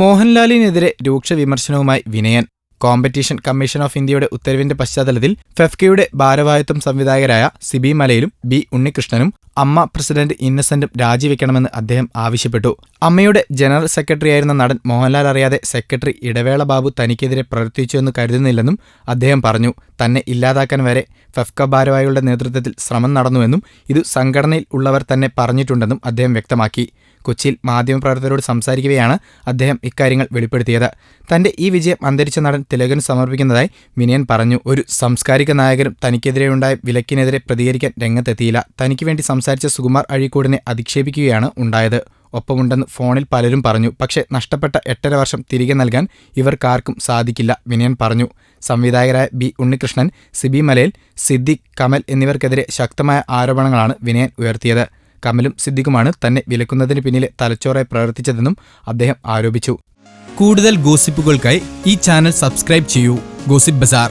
മോഹൻലാലിനെതിരെ രൂക്ഷ വിമർശനവുമായി Vinayan. Competition commission of ഇന്ത്യയുടെ ഉത്തരവിന്റെ പശ്ചാത്തലത്തിൽ ഫെഫ്കയുടെ ഭാരവാഹിത്വം സംവിധായകരായ സിബി മലയിലും ബി ഉണ്ണികൃഷ്ണനും അമ്മ പ്രസിഡന്റ് ഇന്നസെന്റും രാജിവെക്കണമെന്ന് അദ്ദേഹം ആവശ്യപ്പെട്ടു. അമ്മയുടെ ജനറൽ സെക്രട്ടറി ആയിരുന്ന നടൻ മോഹൻലാൽ അറിയാതെ സെക്രട്ടറി ഇടവേള ബാബു തനിക്കെതിരെ പ്രവർത്തിച്ചുവെന്ന് കരുതുന്നില്ലെന്നും അദ്ദേഹം പറഞ്ഞു. തന്നെ ഇല്ലാതാക്കാൻ വരെ ഫെഫ്ക ഭാരവാഹികളുടെ നേതൃത്വത്തിൽ ശ്രമം നടന്നുവെന്നും ഇത് സംഘടനയിൽ ഉള്ളവർ തന്നെ പറഞ്ഞിട്ടുണ്ടെന്നും അദ്ദേഹം വ്യക്തമാക്കി. കൊച്ചിയിൽ മാധ്യമപ്രവർത്തകരോട് സംസാരിക്കവെയാണ് അദ്ദേഹം ഇക്കാര്യങ്ങൾ വെളിപ്പെടുത്തിയത്. തന്റെ ഈ വിജയം അന്തരിച്ച നടൻ തിലകന് സമർപ്പിക്കുന്നതായി വിനയൻ പറഞ്ഞു. ഒരു സാംസ്കാരിക നായകനും തനിക്കെതിരെയുണ്ടായ വിലക്കിനെതിരെ പ്രതികരിക്കാൻ രംഗത്തെത്തിയില്ല. തനിക്ക് വേണ്ടി സംസാരിച്ച സുകുമാർ അഴീക്കോടിനെ അധിക്ഷേപിക്കുകയാണ് ഉണ്ടായത്. ഒപ്പമുണ്ടെന്ന് ഫോണിൽ പലരും പറഞ്ഞു. പക്ഷേ നഷ്ടപ്പെട്ട എട്ടര വർഷം തിരികെ നൽകാൻ ഇവർക്കാർക്കും സാധിക്കില്ല വിനയൻ പറഞ്ഞു. സംവിധായകരായ ബി ഉണ്ണികൃഷ്ണൻ സിബി മലയിൽ സിദ്ദിഖ് കമൽ എന്നിവർക്കെതിരെ ശക്തമായ ആരോപണങ്ങളാണ് വിനയൻ ഉയർത്തിയത്. കമലും സിദ്ദിഖുമാണ് തന്നെ വിലക്കുന്നതിന് പിന്നിലെ തലച്ചോറായി പ്രവർത്തിച്ചതെന്നും അദ്ദേഹം ആരോപിച്ചു. കൂടുതൽ ഗോസിപ്പുകൾക്കായി ഈ ചാനൽ സബ്സ്ക്രൈബ് ചെയ്യൂ. Gossip bazaar.